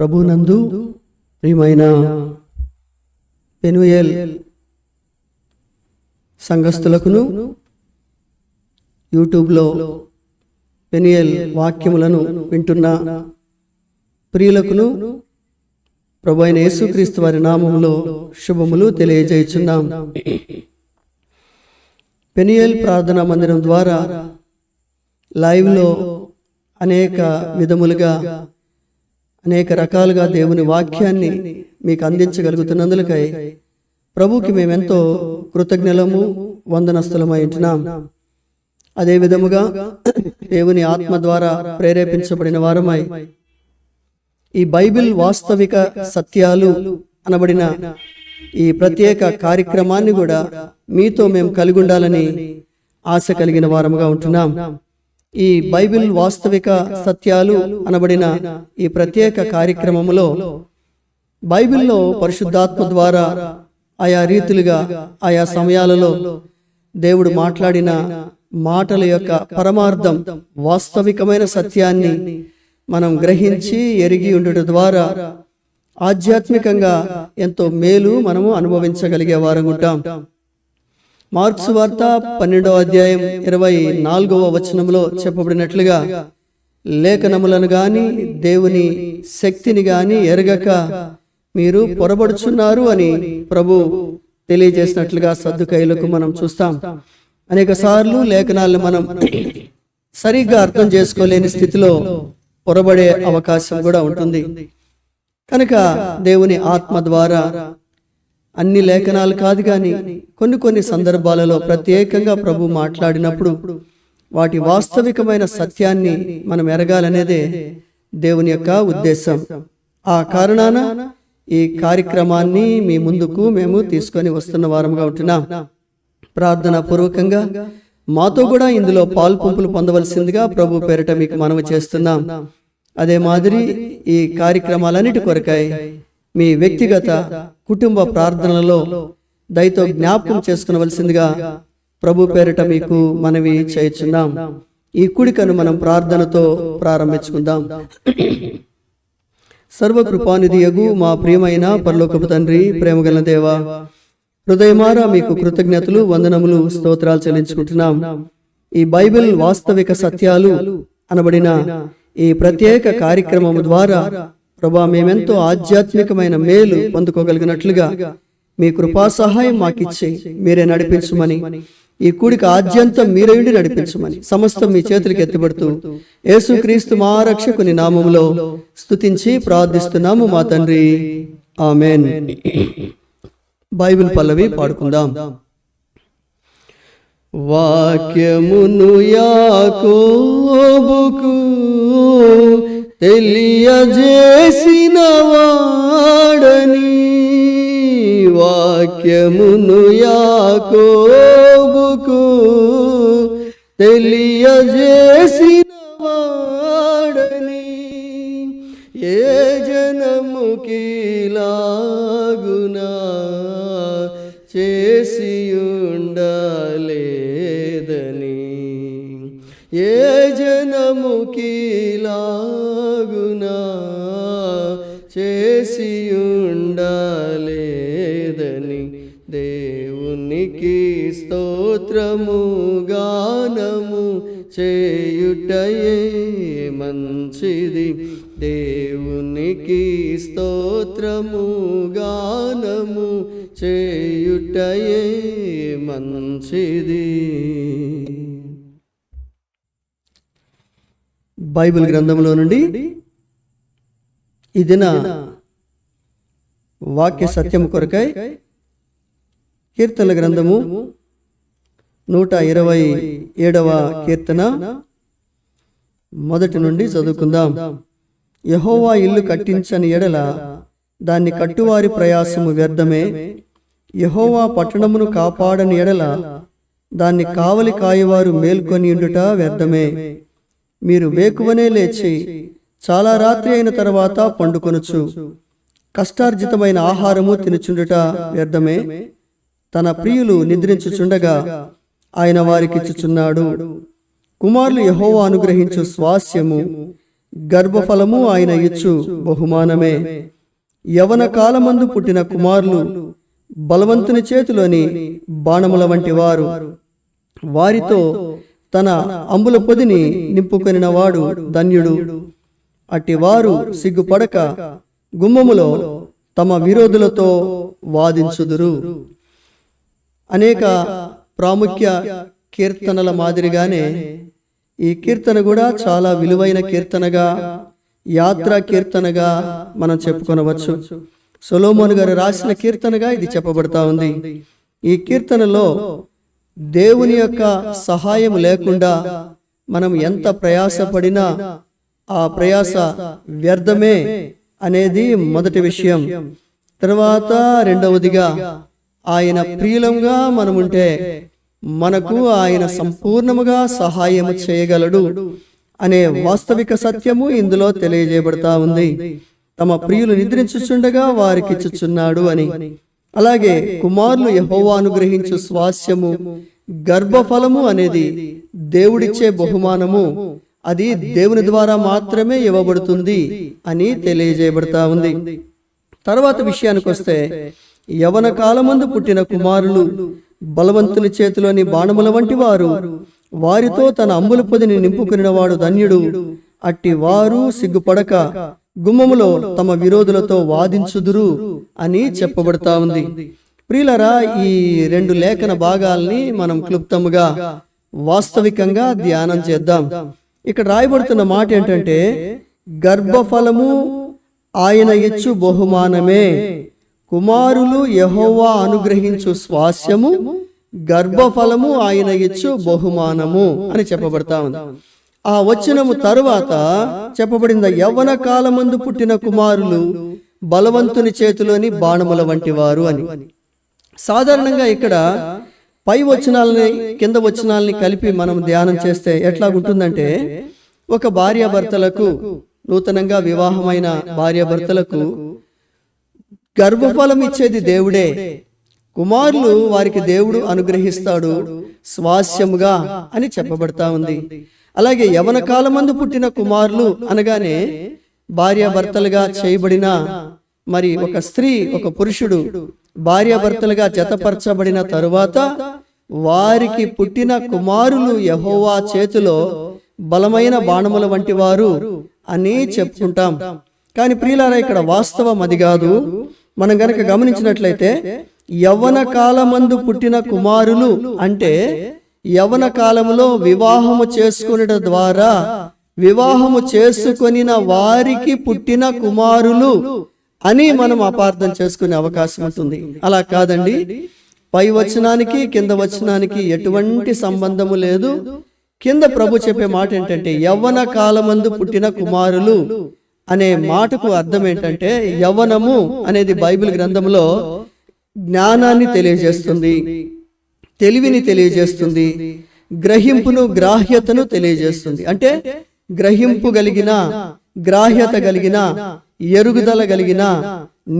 ప్రభునందు ప్రియమైన పెనుయేల్ సంఘస్థులకును యూట్యూబ్లో పెనియల్ వాక్యములను వింటున్న ప్రియులకును ప్రభు అయిన యేసుక్రీస్తు వారి నామములో శుభములు తెలియజేయుచున్నాం. పెనియల్ ప్రార్థనా మందిరం ద్వారా లైవ్లో అనేక విధములుగా అనేక రకాలుగా దేవుని వాక్యాన్ని మీకు అందించగలుగుతున్నందులకై ప్రభుకి మేమెంతో కృతజ్ఞలము వందనస్థలమై ఉంటున్నాం. అదే విధముగా దేవుని ఆత్మ ద్వారా ప్రేరేపించబడిన వారమై ఈ బైబిల్ వాస్తవిక సత్యాలు అనబడిన ఈ ప్రత్యేక కార్యక్రమాన్ని కూడా మీతో మేము కలిగి ఉండాలని ఆశ కలిగిన వారముగా ఉంటున్నాం. ఈ బైబిల్ వాస్తవిక సత్యాలు అనబడిన ఈ ప్రత్యేక కార్యక్రమములో బైబిల్లో పరిశుద్ధాత్మ ద్వారా ఆయా రీతులుగా ఆయా సమయాలలో దేవుడు మాట్లాడిన మాటల యొక్క పరమార్థం వాస్తవికమైన సత్యాన్ని మనం గ్రహించి ఎరిగి ఉండటం ద్వారా ఆధ్యాత్మికంగా ఎంతో మేలు మనము అనుభవించగలిగే వారం ఉంటాం మార్క్స్ వార్త పన్నెండవ అధ్యాయం ఇరవై నాలుగవ వచనంలో చెప్పబడినట్లుగా లేఖనములను గాని దేవుని శక్తిని గాని ఎరగక మీరు పొరబడుచున్నారు అని ప్రభు తెలియజేసినట్లుగా సర్దుకైలకు మనం చూస్తాం. అనేక సార్లు లేఖనాలను మనం సరిగ్గా అర్థం చేసుకోలేని స్థితిలో పొరబడే అవకాశం కూడా ఉంటుంది. కనుక దేవుని ఆత్మ ద్వారా అన్ని లేఖనాలు కాదు కానీ కొన్ని కొన్ని సందర్భాలలో ప్రత్యేకంగా ప్రభు మాట్లాడినప్పుడు వాటి వాస్తవికమైన సత్యాన్ని మనం ఎరగాలనేదే దేవుని యొక్క ఉద్దేశం. ఆ కారణాన ఈ కార్యక్రమాన్ని మీ ముందుకు మేము తీసుకొని వస్తున్న వారంగా ఉంటున్నాం. ప్రార్థన పూర్వకంగా మాతో కూడా ఇందులో పాల్పంపులు పొందవలసిందిగా ప్రభు పేరిట మీకు మనవి చేస్తున్నాం. అదే మాదిరి ఈ కార్యక్రమాలన్నిటి కొరకాయి మీ వ్యక్తిగత కుటుంబ ప్రార్థనలలో దయతో జ్ఞాపకం చేసుకునవలసిందిగా ప్రభు పేరిట మీకు మనవి చేయుచున్నాం. ఈ కుడికను మనం ప్రార్థనతో ప్రారంభించుకుందాం. సర్వకృపానిధి యగు మా ప్రియమైన పరలోకపు తండ్రి ప్రేమగల దేవ హృదయమారా మీకు కృతజ్ఞతలు వందనములు స్తోత్రాలు చెల్లించుకుంటున్నాం. ఈ బైబిల్ వాస్తవిక సత్యాలు అనబడిన ఈ ప్రత్యేక కార్యక్రమం ద్వారా ప్రభా మేమెంతో ఆధ్యాత్మికమైన మేలు పొందుకోగలిగినట్లుగా మీ కృపా సహాయం మాకిచ్చి మీరే నడిపించమని ఈ కూడిక ఆద్యంతం మీరే నడిపించమని సమస్తం మీ చేతులకు ఎత్తిపడుతూ యేసుక్రీస్తు మా రక్షకుని నామంలో స్తుతించి ప్రార్థిస్తున్నాము మా తండ్రి. ఆమెన్. బైబిల్ పల్లవి పాడుకుందాం. వాక్యమును యాకోబుకు తెలియజేసిన వాడని వాక్యమును యాకోబుకు తెలియజేసిన వాడని ఏ జనముకి లాగునా ఏ జనముకిలాగునా చేసి ఉండలేదని దేవునికి స్తోత్రము గానము చేయుటయే మంచిది. దేవునికి స్తోత్రము గానము చేయుటయే మంచిది. బైబిల్ గ్రంథంలో నుండి ఈ దిన వాక్య సత్యము కొరకై కీర్తన గ్రంథము నూట ఇరవై ఏడవ కీర్తన మొదటి నుండి చదువుకుందాం. యహోవా ఇల్లు కట్టించని ఎడల దాన్ని కట్టువారి ప్రయాసము వ్యర్థమే. యహోవా పట్టణమును కాపాడని ఎడల దాన్ని కావలి కాయవారు మేల్కొని ఉండుట వ్యర్థమే. మీరు వేకువనే లేచి చాలా రాత్రి అయిన తర్వాత పండుకొనొచ్చు. కష్టార్జితమైన ఆహారము తినుచుండుట వ్యర్థమే. తన ప్రియులు నిద్రించుచుండగా ఆయన వారికిచ్చుచున్నాడు కుమారులు యహోవా అనుగ్రహించు స్వాస్యము గర్భఫలము ఆయన ఇచ్చు బహుమానమే. యవన కాలమందు పుట్టిన కుమారులు బలవంతుని చేతిలోని బాణముల వంటి వారు. వారితో తన అంబుల పొదిని నింపుకొనిన వాడు ధన్యుడు. అట్టి వారు సిగ్గుపడక గుమ్మములో తమ విరోధులతో వాదించుదురు. అనేక ప్రాముఖ్య కీర్తనల మాదిరిగానే ఈ కీర్తన కూడా చాలా విలువైన కీర్తనగా యాత్రా కీర్తనగా మనం చెప్పుకొనవచ్చు. సొలోమోన్ గారు రాసిన కీర్తనగా ఇది చెప్పబడతా ఉంది. ఈ కీర్తనలో దేవుని యొక్క సహాయం లేకుండా మనం ఎంత ప్రయాసపడినా ఆ ప్రయాస వ్యర్థమే అనేది మొదటి విషయం. తర్వాత రెండవదిగా ఆయన ప్రియులంగా మనముంటే మనకు ఆయన సంపూర్ణముగా సహాయము చేయగలడు అనే వాస్తవిక సత్యము ఇందులో తెలియజేయబడతా ఉంది. తమ ప్రియులు నిద్రించుచుండగా వారికిచ్చుచున్నాడు అని. అలాగే కుమారులు యహోవా అనుగ్రహించు స్వాస్యము గర్భఫలము అనేది దేవుడిచ్చే బహుమానము. అది దేవుని ద్వారా మాత్రమే ఇవ్వబడుతుంది అని తెలియజేయబడతా ఉంది. తర్వాత విషయానికి వస్తే యవన కాలమందు పుట్టిన కుమారులు బలవంతుని చేతిలోని బాణముల వంటి వారు వారితో తన అంబుల పొదిని నింపుకునినవాడు ధన్యుడు. అట్టి వారు సిగ్గుపడక గుమ్మములో తమ విరోధులతో వాదించుదురు అని చెప్పబడతా ఉంది. ప్రియులరా ఈ రెండు లేఖన భాగాల్ని మనం క్లుప్తముగా వాస్తవికంగా ధ్యానం చేద్దాం. ఇక్కడ రాయబడుతున్న మాట ఏంటంటే గర్భఫలము ఆయన ఇచ్చు బహుమానమే. కుమారులు యహోవా అనుగ్రహించు స్వాస్యము. గర్భఫలము ఆయన ఇచ్చు బహుమానము అని చెప్పబడతా ఉంది. ఆ వచనము తరువాత చెప్పబడింద యవ్వన కాలమందు పుట్టిన కుమారులు బలవంతుని చేతిలోని బాణముల వంటి వారు అని. సాధారణంగా ఇక్కడ పై వచనాలని కింద వచనాలని కలిపి మనం ధ్యానం చేస్తే ఎట్లా ఉంటుందంటే ఒక భార్యాభర్తలకు నూతనంగా వివాహమైన భార్యాభర్తలకు గర్భఫలం ఇచ్చేది దేవుడే. కుమారులు వారికి దేవుడు అనుగ్రహిస్తాడు. స్వాస్యముగా అని చెప్పబడతా ఉంది. అలాగే యవన కాలమందు పుట్టిన కుమారులు అనగానే భార్యాభర్తలుగా చేయబడిన మరి ఒక స్త్రీ ఒక పురుషుడు భార్యాభర్తలుగా జతపరచబడిన తరువాత వారికి పుట్టిన కుమారులు యహోవా చేతిలో బలమైన బాణముల వంటి వారు అని చెప్పుకుంటాం. కానీ ప్రియులారా ఇక్కడ వాస్తవం అది కాదు. మనం గనక గమనించినట్లయితే యవ్వన కాలమందు పుట్టిన కుమారులు అంటే యవన కాలంలో వివాహము చేసుకునేట ద్వారా వివాహము చేసుకొనిన వారికి పుట్టిన కుమారులు అని మనం అపార్థం చేసుకునే అవకాశం ఉంటుంది. అలా కాదండి. పై వచనానికి కింద వచనానికి ఎటువంటి సంబంధము లేదు. కింద ప్రభు చెప్పే మాట ఏంటంటే యవ్వన కాలమందు పుట్టిన కుమారులు అనే మాటకు అర్థం ఏంటంటే యవ్వనము అనేది బైబిల్ గ్రంథంలో జ్ఞానాన్ని తెలియజేస్తుంది. తెలివిని తెలియజేస్తుంది గ్రహింపును గ్రాహ్యతను తెలియజేస్తుంది. అంటే గ్రహింపు కలిగిన గ్రాహ్యత కలిగిన ఎరుగుదల కలిగిన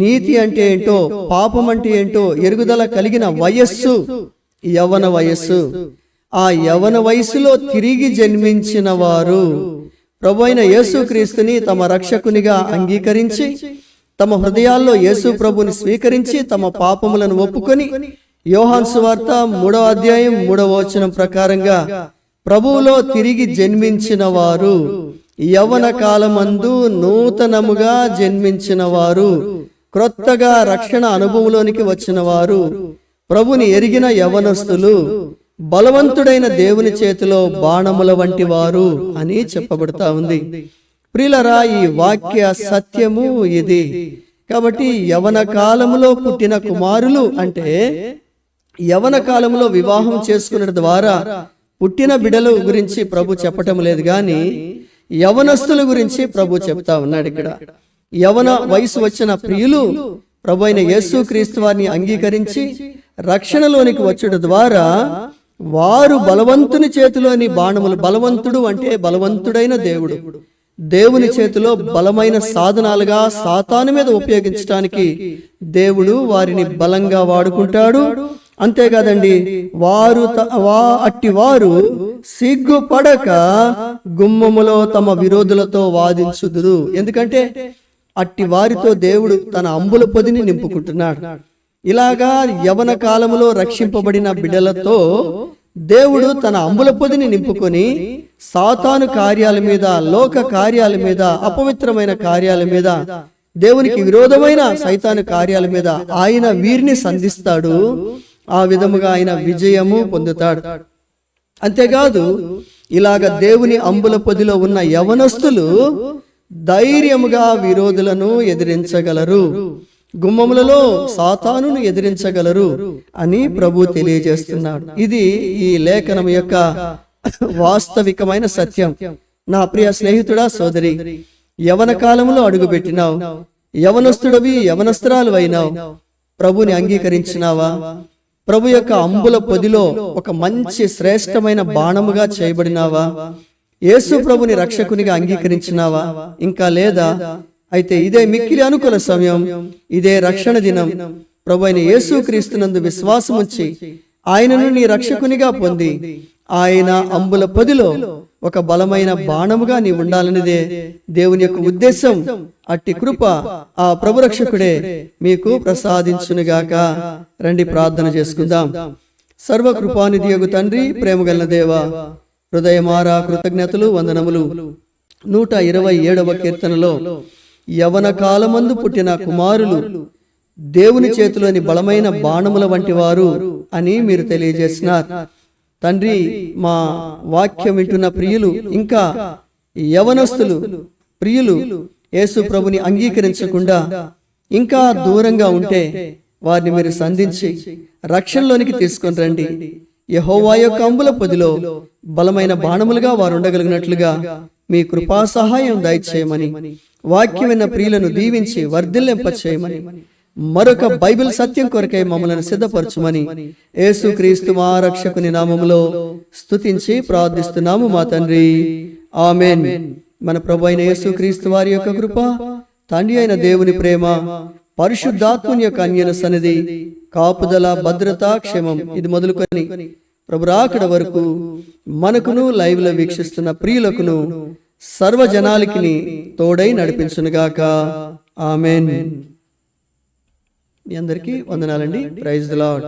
నీతి అంటే ఏంటో పాపం అంటే ఏంటో ఎరుగుదల కలిగిన వయస్సు యవన వయస్సు. ఆ యవన వయస్సులో తిరిగి జన్మించిన వారు ప్రభు అయిన యేసుక్రీస్తుని తమ రక్షకునిగా అంగీకరించి తమ హృదయాల్లో యేసు ప్రభుని స్వీకరించి తమ పాపములను ఒప్పుకొని యోహాన్ సువార్త మూడవ అధ్యాయం మూడవ వచనం ప్రకారంగా ప్రభువులో తిరిగి జన్మించిన వారు యవన కాలమందు నూతనముగా జన్మించిన వారు క్రొత్తగా రక్షణ అనుభవంలోనికి వచ్చిన వారు ప్రభుని ఎరిగిన యవనస్తులు బలవంతుడైన దేవుని చేతిలో బాణముల వంటి వారు అని చెప్పబడతా ఉంది. ప్రిలరా ఈ వాక్య సత్యము ఇది. కాబట్టి యవన కాలములో పుట్టిన కుమారులు అంటే యవన కాలంలో వివాహం చేసుకున్న ద్వారా పుట్టిన బిడల గురించి ప్రభు చెప్పటం లేదు కానీ యవనస్తుల గురించి ప్రభు చెప్తా ఉన్నాడు ఇక్కడ. యవన వయసు వచ్చిన ప్రియులు ప్రభు అయిన యేసు క్రీస్తు వారిని అంగీకరించి రక్షణలోనికి వచ్చుట ద్వారా వారు బలవంతుని చేతిలోని బాణములు బలవంతుడు అంటే బలవంతుడైన దేవుడు. దేవుని చేతిలో బలమైన సాధనాలుగా సాతాను మీద ఉపయోగించడానికి దేవుడు వారిని బలంగా వాడుకుంటాడు. అంతేకాదండి వారు త- వా అట్టి వారు సిగ్గుపడక గుమ్మములో తమ విరోధులతో వాదించుదురు. ఎందుకంటే అట్టి వారితో దేవుడు తన అంబుల పొదిని నింపుకుంటున్నాడు. ఇలాగా యవన కాలములో రక్షింపబడిన బిడ్డలతో దేవుడు తన అంబుల పొదిని నింపుకొని సాతాను కార్యాల మీద లోక కార్యాల మీద అపవిత్రమైన కార్యాల మీద దేవునికి విరోధమైన సైతాను కార్యాల మీద ఆయన వీరిని సంధిస్తాడు. ఆ విధముగా ఆయన విజయము పొందుతాడు. అంతేకాదు ఇలాగ దేవుని అంబుల పొదిలో ఉన్న యవనస్తులు ధైర్యముగా విరోధులను ఎదిరించగలరు. గుమ్మములలో సాతానును ఎదిరించగలరు అని ప్రభు తెలియజేస్తున్నాడు. ఇది ఈ లేఖనం యొక్క వాస్తవికమైన సత్యం. నా ప్రియ స్నేహితుడా సోదరి యవన కాలంలో అడుగుపెట్టినావు. యవనస్తుడవి యవనస్త్రాలు అయినావు. ప్రభుని అంగీకరించినావా? ప్రభు యొక్క అంబుల పొదిలో ఒక మంచి శ్రేష్టమైన బాణముగా చేయబడినావా? యేసు ప్రభుని రక్షకునిగా అంగీకరించినావా? ఇంకా లేదా? అయితే ఇదే మిక్కిలి అనుకూల సమయం. ఇదే రక్షణ దినం. ప్రభు అయిన యేసు క్రీస్తునందు విశ్వాసం ఉంచి ఆయనను నీ రక్షకునిగా పొంది. ఆయన అంబుల పొదిలో ఒక బలమైన బాణముగా నీ ఉండాలనిదే. దేవుని యొక్క ఉద్దేశం అట్టి కృప ఆ ప్రభు రక్షకుడే మీకు ప్రసాదించునుగాక రండి ప్రార్థన చేసుకుందాం. సర్వ కృపానిధి యగు తండ్రి ప్రేమగల దేవ. హృదయమారా కృతజ్ఞతలు వందనములు. నూట ఇరవై ఏడవ కీర్తనలో యవన కాలమందు పుట్టిన కుమారులు దేవుని చేతిలోని బలమైన బాణముల వంటి వారు అని మీరు తెలియజేసినారు. తండ్రి మా వాక్యం వింటున్న ప్రియులు ఇంకా యవనస్తులు ప్రియులు యేసు ప్రభుని అంగీకరించకుండా ఇంకా దూరంగా ఉంటే వారిని మీరు సంధించి రక్షణలోనికి తీసుకొని రండి. యహోవా యొక్క అంబుల పొదిలో బలమైన బాణములుగా వారు ఉండగలిగినట్లుగా మీ కృపా సహాయం దయచేయమని వాక్యమైన ప్రియులను దీవించి వర్ధిల్లింప చేయమని మరొక బైబిల్ సత్యం కొరకై మమ్మల్ని సిద్ధపరచుమని యేసుక్రీస్తు మా రక్షకుని నామములో స్తుతించి ప్రార్థిస్తున్నాము మా తండ్రి. ఆమెన్. మన ప్రభు అయిన యేసుక్రీస్తు వారి యొక్క కృప తండ్రి అయిన దేవుని ప్రేమ పరిశుద్ధాత్మని యొక్క అన్యన సన్నిధి కాపుదల భద్రత క్షేమం. ఇది మొదలుకొని ప్రభు రాకడ వరకు మనకును లైవ్లో వీక్షిస్తున్న ప్రియులకును సర్వజనాలికి తోడై నడిపించునుగాక. ఆమెన్. మీ అందరికీ వందనాలండి. Praise the lord